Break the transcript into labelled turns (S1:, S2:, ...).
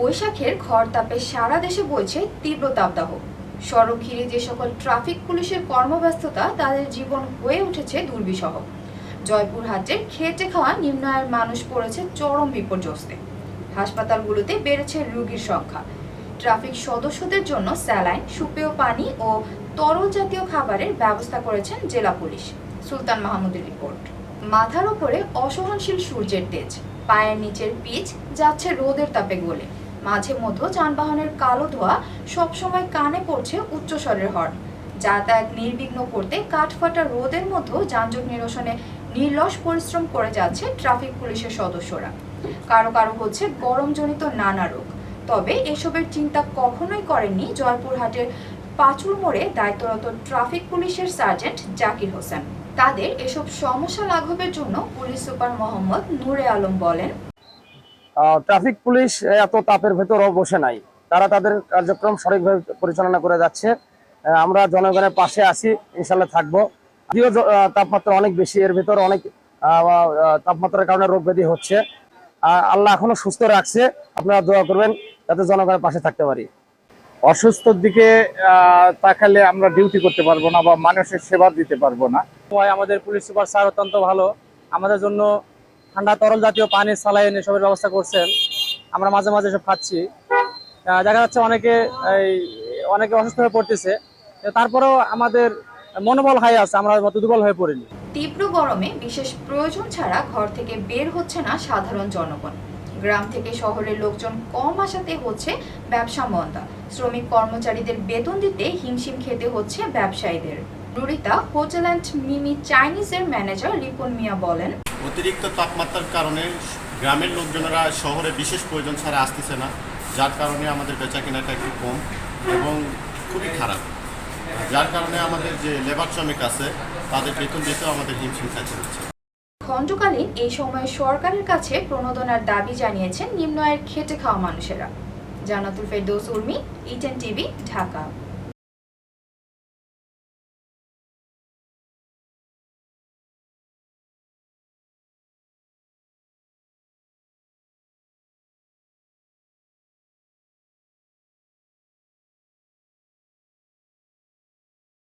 S1: বৈশাখের খড় তাপে সারা দেশে বইছে তীব্র তাপদাহ। সড়ক ঘিরে যে সকল ট্রাফিক, পুলিশের কর্মব্যস্ততা, তাদের জীবন হয়ে উঠেছে দুর্বিষহ। জয়পুরহাটের খেটে খাওয়া নিম্ন আয়ের মানুষ পড়েছে চরম বিপর্যস্তে। হাসপাতালগুলোতে বেড়েছে রোগীর সংখ্যা। ট্রাফিক সদস্যদের জন্য স্যালাইন, সুপেয় পানি ও তরল জাতীয় খাবারের ব্যবস্থা করেছেন জেলা পুলিশ। সুলতান মাহমুদের রিপোর্ট। মাথার ওপরে অসহনশীল সূর্যের তেজ। পায়ের নিচের পিচ যাচ্ছে রোদের তাপে গলে। মাঝে মধ্যে যানবাহনের কালো ধোয়া সবসময় কানে পড়ছে উচ্চস্বরের হর্ন। যাতায়াত নির্বিঘ্ন করতে কাঠফাটা রোদের মধ্যেও যানজট নিরসনে নির্লস পরিশ্রম করে যাচ্ছে ট্রাফিক পুলিশের সদস্যরা। কারও কারও হচ্ছে গরমজনিত নানা রোগ। তবে এসবের চিন্তা কখনোই করেননি জয়পুরহাটের পাঁচুর মোড়ে দায়িত্বরত ট্রাফিক পুলিশের সার্জেন্ট জাকির হোসেন। তাদের এসব সমস্যা লাঘবের জন্য পুলিশ সুপার মোহাম্মদ নূরে আলম বলেন
S2: ট্রাফিক পুলিশ এত তাপের ভেতরও বসে নাই। তারা তাদের কার্যক্রম সঠিকভাবে পরিচালনা করে যাচ্ছে। আমরা জনগণের পাশে আছি ইনশাল্লাহ থাকব। যদিও তাপমাত্রা অনেক বেশি, এর ভেতর অনেক তাপমাত্রার কারণে রোগ ব্যাধি হচ্ছে। আল্লাহ এখনও সুস্থ রাখছে। আপনারা দোয়া করবেন যাতে জনগণের পাশে থাকতে পারি।
S3: অসুস্থর দিকে তাকালে আমরা ডিউটি করতে পারব না বা মানুষের সেবা দিতে পারব না।
S4: আমাদের পুলিশ সুপার স্যার অত্যন্ত ভালো। আমাদের জন্য ঠান্ডা, তরল জাতীয় পানি সালাইন এসবের ব্যবস্থা করছেন। আমরা মাঝে মাঝে সব খাচ্ছি। দেখা যাচ্ছে অনেকে এই, অনেকে অসুস্থ হয়ে পড়তেছে। তারপরেও আমাদের মনোবল হাই আছে, আমরা অত দুর্বল হয়ে পড়িনি।
S1: তীব্র গরমে বিশেষ প্রয়োজন ছাড়া ঘর থেকে বের হচ্ছে না সাধারণ জনগণ। গ্রাম থেকে শহরের লোকজন কম আসাতে হচ্ছে ব্যবসা মন্দা। শ্রমিক কর্মচারীদের বেতন দিতে হিমশিম খেতে হচ্ছে ব্যবসায়ীদের। রুরিতা হোটেল অ্যান্ড মিমি চাইনিজের ম্যানেজার রিপন মিয়া বলেন
S5: অতিরিক্ত তাপমাত্রার কারণে গ্রামের লোকজনেরা শহরে বিশেষ প্রয়োজন ছাড়া আসতেছে না, যার কারণে আমাদের বেচা কেনাটা একটু কম এবং খুবই খারাপ। যার কারণে আমাদের যে লেবার শ্রমিক আছে, তাদের বেতন দিতেও আমাদের হিমশিম খাইতে হচ্ছে
S1: খণ্ডকালীন এই সময়ে সরকারের কাছে প্রণোদনার দাবি জানিয়েছেন নিম্ন আয়ের খেটে খাওয়া মানুষেরা। জানাতুল ফেরদৌস, উর্মি, ইটেন টিভি, ঢাকা।